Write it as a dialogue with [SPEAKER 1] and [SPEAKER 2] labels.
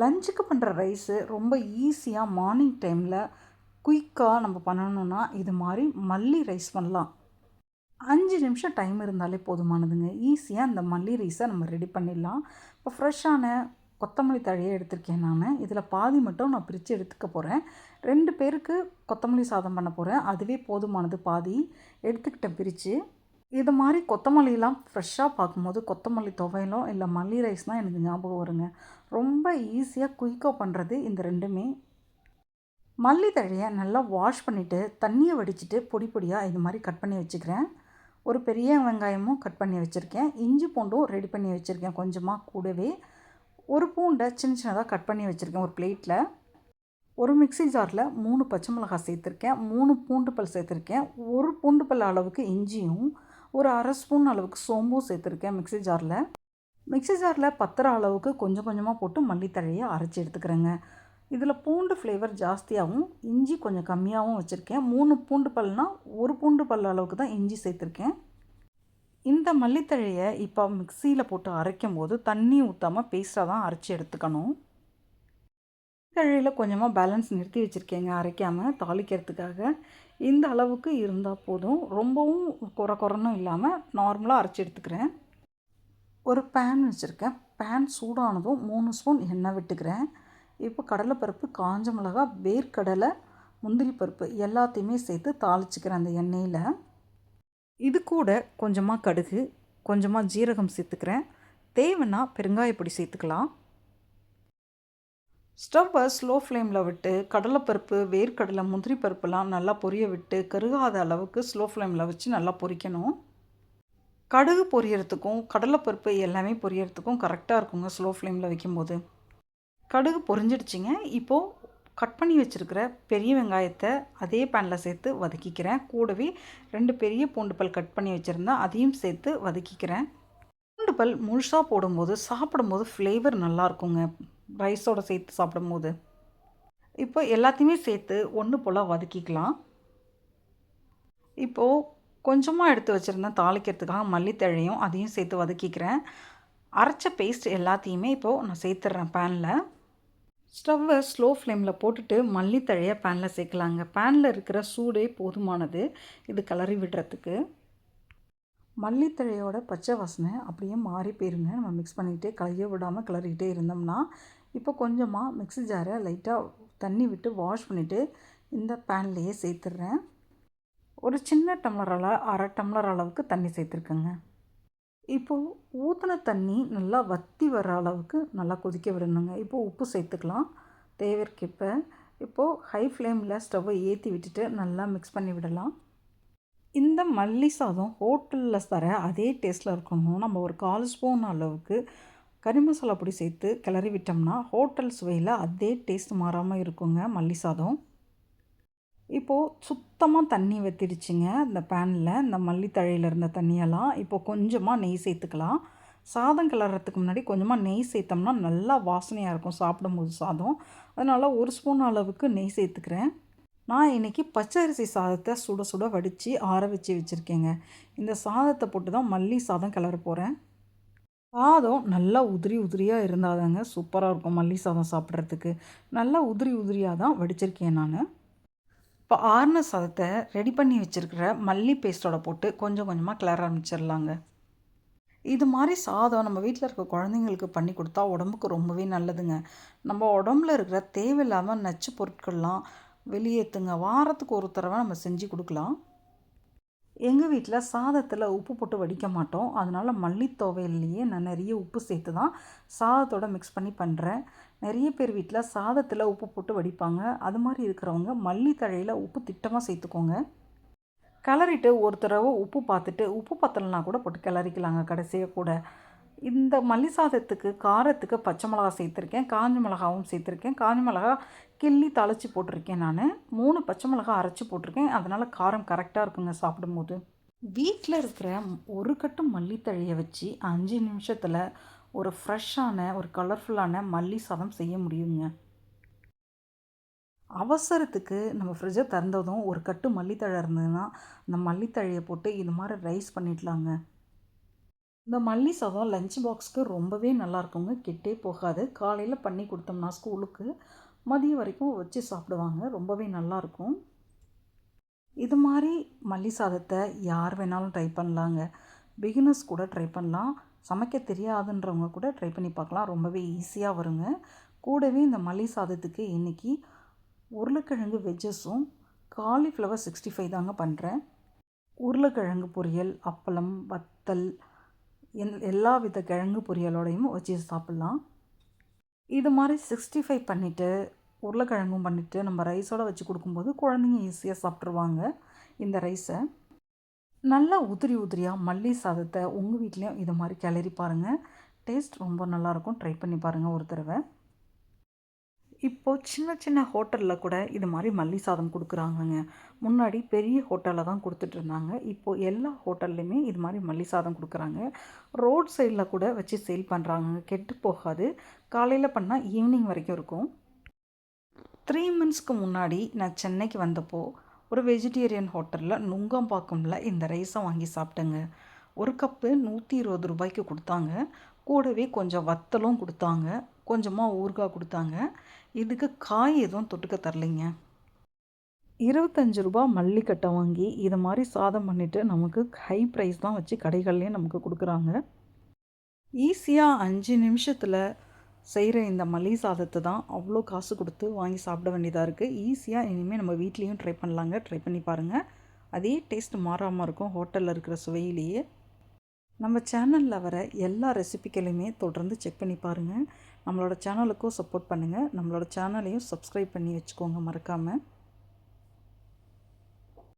[SPEAKER 1] லஞ்சுக்கு பண்ணுற ரைஸு ரொம்ப ஈஸியாக மார்னிங் டைமில் குயிக்காக நம்ம பண்ணணுன்னா இது மாதிரி மல்லி ரைஸ் பண்ணலாம். அஞ்சு நிமிஷம் டைம் இருந்தாலே போதுமானதுங்க. ஈஸியாக இந்த மல்லி ரைஸை நம்ம ரெடி பண்ணிடலாம். இப்போ ஃப்ரெஷ்ஷான கொத்தமல்லி தழையை எடுத்திருக்கேன் நான். இதில் பாதி மட்டும் நான் பிரித்து எடுத்துக்க போகிறேன் ரெண்டு பேருக்கு கொத்தமல்லி சாதம் பண்ண போகிறேன் அதுவே போதுமானது பாதி. எடுத்துக்கிட்டேன் பிரித்து. இது மாதிரி கொத்தமல்லிலாம் ஃப்ரெஷ்ஷாக பார்க்கும்போது கொத்தமல்லி துவையலோ இல்லை மல்லி ரைஸ் தான் எனக்கு ஞாபகம் வருங்க. ரொம்ப ஈஸியாக குயிக்காக பண்ணுறது இந்த ரெண்டுமே. மல்லி தழையை நல்லா வாஷ் பண்ணிவிட்டு தண்ணியை வடிச்சிட்டு பொடி பொடியாக இது மாதிரி கட் பண்ணி வச்சுக்கிறேன். ஒரு பெரிய வெங்காயமும் கட் பண்ணி வச்சுருக்கேன். இஞ்சி பூண்டும் ரெடி பண்ணி வச்சுருக்கேன் கொஞ்சமாக கூடவே. ஒரு பூண்டை சின்ன சின்னதாக கட் பண்ணி வச்சுருக்கேன் ஒரு பிளேட்டில் ஒரு மிக்ஸி ஜாரில் மூணு பச்சை மிளகாய் சேர்த்துருக்கேன். மூணு பூண்டு பல் சேர்த்துருக்கேன். ஒரு பூண்டு பல் அளவுக்கு இஞ்சியும் ஒரு அரை ஸ்பூன் அளவுக்கு சோம்பும் சேர்த்துருக்கேன் மிக்ஸி ஜாரில். மிக்ஸி ஜாரில் பத்திர அளவுக்கு கொஞ்சம் கொஞ்சமாக போட்டு மல்லித்தழையை அரைச்சி எடுத்துக்கிறேங்க. இதில் பூண்டு ஃப்ளேவர் ஜாஸ்தியாகவும் இஞ்சி கொஞ்சம் கம்மியாகவும் வச்சுருக்கேன். மூணு பூண்டு பல்னால் ஒரு பூண்டு பல் அளவுக்கு தான் இஞ்சி சேர்த்துருக்கேன். இந்த மல்லித்தழையை இப்போ மிக்சியில் போட்டு அரைக்கும் போது தண்ணி ஊற்றாமல் பேஸ்ட்டாக தான் அரைச்சி எடுத்துக்கணும். தழையில் கொஞ்சமாக பேலன்ஸ் நிறுத்தி வச்சுருக்கேங்க அரைக்காமல் தாளிக்கிறதுக்காக. இந்த அளவுக்கு இருந்தால் போதும். ரொம்பவும் குறை குறைனும் இல்லாமல் நார்மலாக அரைச்சி எடுத்துக்கிறேன். ஒரு பேன் வச்சுருக்கேன். பேன் சூடானதும் மூணு ஸ்பூன் எண்ணெய் விட்டுக்கிறேன். இப்போ கடலைப்பருப்பு காஞ்ச மிளகா வேர்க்கடலை முந்திரி பருப்பு எல்லாத்தையுமே சேர்த்து தாளிச்சிக்கிறேன் அந்த எண்ணெயில். இது கூட கொஞ்சமாக கடுகு கொஞ்சமாக ஜீரகம் சேர்த்துக்கிறேன். தேவைன்னா பெருங்காயப்பொடி சேர்த்துக்கலாம். ஸ்டவ்வை ஸ்லோ ஃப்ளேமில் விட்டு கடலைப்பருப்பு வேர்க்கடலை முந்திரி பருப்புலாம் நல்லா பொரிய விட்டு கருகாத அளவுக்கு ஸ்லோ ஃப்ளேமில் வச்சு நல்லா பொரிக்கணும் கடுகு பொரியறதுக்கும் கடலைப்பருப்பு எல்லாமே பொரியறதுக்கும் கரெக்டாக இருக்குங்க ஸ்லோ ஃப்ளேமில் வைக்கும்போது. கடுகு பொரிஞ்சிடுச்சிங்க. இப்போது கட் பண்ணி வச்சுருக்கிற பெரிய வெங்காயத்தை அதே பேனில் சேர்த்து வதக்கிக்கிறேன். கூடவே ரெண்டு பெரிய பூண்டு பல் கட் பண்ணி வச்சுருந்தேன் அதையும் சேர்த்து வதக்கிக்கிறேன். பூண்டு பல் முழுசாக போடும்போது சாப்பிடும்போது ஃப்ளேவர் நல்லாயிருக்குங்க ரைஸோடு சேர்த்து சாப்பிடும்போது. இப்போ எல்லாத்தையுமே சேர்த்து ஒன்று போல் வதக்கிக்கலாம். இப்போது கொஞ்சமாக எடுத்து வச்சுருந்தேன் தாளிக்கிறதுக்காக மல்லித்தழையும் அதையும் சேர்த்து வதக்கிக்கிறேன். அரைச்ச பேஸ்ட் எல்லாத்தையுமே இப்போது நான் சேர்த்துட்றேன் பேனில் ஸ்டவ்வை ஸ்லோ ஃப்ளேமில் போட்டுட்டு மல்லித்தழையை பேனில் சேர்க்கலாங்க. பேனில் இருக்கிற சூடே போதுமானது. இது கிளறி விடுறதுக்கு. மல்லித்தழையோட பச்சை வாசனை அப்படியே மாறி போயிருங்க. நம்ம மிக்ஸ் பண்ணிக்கிட்டே கலைய விடாமல் கிளறிக்கிட்டே இருந்தோம்னா இப்போ கொஞ்சமாக மிக்ஸி ஜாரை லைட்டாக தண்ணி விட்டு வாஷ் பண்ணிவிட்டு இந்த பேன்லேயே சேர்த்துட்றேன் ஒரு சின்ன டம்ளரால் அரை டம்ளர் அளவுக்கு தண்ணி சேர்த்துருக்கேங்க. இப்போது ஊற்றின தண்ணி நல்லா வற்றி வர அளவுக்கு நல்லா கொதிக்க விடணுங்க. இப்போது உப்பு சேர்த்துக்கலாம். தேவைக்கேற்ப இப்போது ஹை ஃப்ளேமில் ஸ்டவ்வை ஏற்றி விட்டுட்டு நல்லா மிக்ஸ் பண்ணி விடலாம். இந்த மல்லி சாதம் ஹோட்டலில் தர அதே டேஸ்ட்டில் இருக்கணும். நம்ம ஒரு கால் ஸ்பூன் அளவுக்கு கறி மசாலா பொடி சேர்த்து கிளறி விட்டோம்னா ஹோட்டல் சுவையில் அதே டேஸ்ட் மாறாமல் இருக்குங்க மல்லி சாதம். இப்போது சுத்தமாக தண்ணி வற்றிடுச்சிங்க இந்த பேனில் இந்த மல்லித்தழையில் இருந்த தண்ணியெல்லாம். இப்போது கொஞ்சமாக நெய் சேர்த்துக்கலாம். சாதம் கிளறதுக்கு முன்னாடி கொஞ்சமாக நெய் சேர்த்தோம்னா நல்லா வாசனையாக இருக்கும் சாப்பிடும்போது சாதம். அதனால் ஒரு ஸ்பூன் அளவுக்கு நெய் சேர்த்துக்கிறேன். நான் இன்றைக்கி பச்சரிசி சாதத்தை சுட சுட வடித்து ஆற வச்சு வச்சுருக்கேங்க. இந்த சாதத்தை போட்டு தான் மல்லி சாதம் கிளற போகிறேன் சாதம் நல்லா உதிரி உதிரியாக இருந்தால் தாங்க சூப்பராக இருக்கும் மல்லி சாதம் சாப்பிட்றதுக்கு. நல்லா உதிரி உதிரியாக தான் வடிச்சிருக்கேன் நான். இப்போ ஆறுன சாதத்தை ரெடி பண்ணி வச்சுருக்கிற மல்லி பேஸ்ட்டோட போட்டு கொஞ்சம் கொஞ்சமாக கிளற ஆரம்பிச்சிடலாங்க. இது மாதிரி சாதம் நம்ம வீட்டில் இருக்க குழந்தைங்களுக்கு பண்ணி கொடுத்தா உடம்புக்கு ரொம்பவே நல்லதுங்க. நம்ம உடம்புல இருக்கிற தேவையில்லாமல் நச்சு பொருட்கள்லாம் வெளியேற்றுங்க வாரத்துக்கு ஒரு தடவை நம்ம செஞ்சு கொடுக்கலாம். எங்கள் வீட்டில் சாதத்தில் உப்பு போட்டு வடிக்க மாட்டோம். அதனால் மல்லித்தோவையிலேயே நான் நிறைய உப்பு சேர்த்து தான் சாதத்தோடு மிக்ஸ் பண்ணி பண்ணுறேன் நிறைய பேர் வீட்டில் சாதத்தில் உப்பு போட்டு வடிப்பாங்க. அது மாதிரி இருக்கிறவங்க மல்லித்தழையில் உப்பு திட்டமாக சேர்த்துக்கோங்க. கிளறிட்டு ஒரு தடவை உப்பு பார்த்துட்டு உப்பு பத்தலைனா கூட போட்டு கிளறிக்கலாங்க கடைசியாக கூட. இந்த மல்லி சாதத்துக்கு காரத்துக்கு பச்சை மிளகா சேர்த்துருக்கேன் காஞ்ச மிளகாவும் சேர்த்துருக்கேன் காஞ்ச மிளகா கிள்ளி தழைச்சி போட்டிருக்கேன் நான். மூணு பச்சை மிளகா அரைச்சி போட்டிருக்கேன். அதனால் காரம் கரெக்டாக இருக்குங்க சாப்பிடும்போது. வீட்டில் இருக்கிற ஒரு கட்டு மல்லித்தழையை வச்சு அஞ்சு நிமிஷத்தில் ஒரு ஃப்ரெஷ்ஷான ஒரு கலர்ஃபுல்லான மல்லி சாதம் செய்ய முடியுங்க. அவசரத்துக்கு நம்ம ஃப்ரிட்ஜை திறந்ததும் ஒரு கட்டு மல்லித்தழை இருந்ததுன்னா அந்த மல்லித்தழையை போட்டு இது மாதிரி ரைஸ் பண்ணிடலாங்க இந்த மல்லி சாதம் லஞ்ச் பாக்ஸ்க்கு ரொம்பவே நல்லா இருக்குங்க. கெட்டே போகாது. காலையில் பண்ணி கொடுத்தோம்னா ஸ்கூலுக்கு மதியம் வரைக்கும் வச்சு சாப்பிடுவாங்க. ரொம்பவே நல்லாயிருக்கும் இது மாதிரி மல்லி சாதத்தை யார் வேணாலும் ட்ரை பண்ணலாங்க. பிகினர்ஸ் கூட ட்ரை பண்ணலாம். சமைக்க தெரியாதுன்றவங்க கூட ட்ரை பண்ணி பார்க்கலாம். ரொம்பவே ஈஸியாக வருங்க. கூடவே இந்த மல்லி சாதத்துக்கு இன்றைக்கி உருளைக்கிழங்கு வெஜ்ஜஸும் காலிஃப்ளவர் சிக்ஸ்டி ஃபைவ் தாங்க பண்ணுறேன் உருளைக்கிழங்கு பொரியல் அப்பளம் வத்தல் எல் எல்லா வித கிழங்கு பொரியலோடையும் வச்சு சாப்பிட்லாம். இது மாதிரி சிக்ஸ்டி ஃபைவ் பண்ணிவிட்டு உருளைக்கிழங்கும் பண்ணிவிட்டு நம்ம ரைஸோடு வச்சு கொடுக்கும்போது குழந்தைங்க ஈஸியாக சாப்பிட்ருவாங்க இந்த ரைஸை நல்லா உதிரி உதிரியாக மல்லி சாதத்தை உங்கள் வீட்லேயும் இது மாதிரி கிளறி பாருங்கள் டேஸ்ட் ரொம்ப நல்லாயிருக்கும் ட்ரை பண்ணி பாருங்கள் ஒரு தடவை. இப்போது சின்ன சின்ன ஹோட்டலில் கூட இது மாதிரி மல்லி சாதம் கொடுக்குறாங்கங்க. முன்னாடி பெரிய ஹோட்டலில் தான் கொடுத்துட்ருந்தாங்க இப்போது எல்லா ஹோட்டல்லையுமே இது மாதிரி மல்லி சாதம் கொடுக்குறாங்க. ரோட் சைடில் கூட வச்சு சேல் பண்ணுறாங்க கெட்டு போகாது. காலையில் பண்ணால் ஈவினிங் வரைக்கும் இருக்கும். த்ரீ மந்த்ஸ்க்கு முன்னாடி நான் சென்னைக்கு வந்தப்போ ஒரு வெஜிடேரியன் ஹோட்டலில் நுங்கம்பாக்கம்ல இந்த ரைஸை வாங்கி சாப்பிட்டேங்க. ஒரு கப்பு நூற்றி இருபது ரூபாய்க்கு கொடுத்தாங்க. கூடவே கொஞ்சம் வத்தலும் கொடுத்தாங்க. கொஞ்சமாக ஊறுகாய் கொடுத்தாங்க. இதுக்கு காய் எதுவும் தொட்டுக்க தரலைங்க. இருபத்தஞ்சி ரூபா மல்லிக்கட்டை வாங்கி இதை மாதிரி சாதம் பண்ணிவிட்டு நமக்கு ஹை ப்ரைஸ் தான் வச்சு கடைகள்லேயும் நமக்கு கொடுக்குறாங்க. ஈஸியாக அஞ்சு நிமிஷத்தில் செய்கிற இந்த மல்லி சாதத்தை தான் அவ்வளோ காசு கொடுத்து வாங்கி சாப்பிட வேண்டியதாக இருக்குது ஈஸியாக இனிமேல் நம்ம வீட்லேயும் ட்ரை பண்ணலாங்க. ட்ரை பண்ணி பாருங்கள் அதே டேஸ்ட் மாறாமல் இருக்கும். ஹோட்டலில் இருக்கிற சுவையிலேயே. நம்ம சேனலில் வர எல்லா ரெசிபிக்களையுமே தொடர்ந்து செக் பண்ணி பாருங்கள் நம்மளோட சேனலுக்கும் சப்போர்ட் பண்ணுங்கள் நம்மளோட சேனலையும் சப்ஸ்கிரைப் பண்ணி வச்சுக்கோங்க மறக்காமல்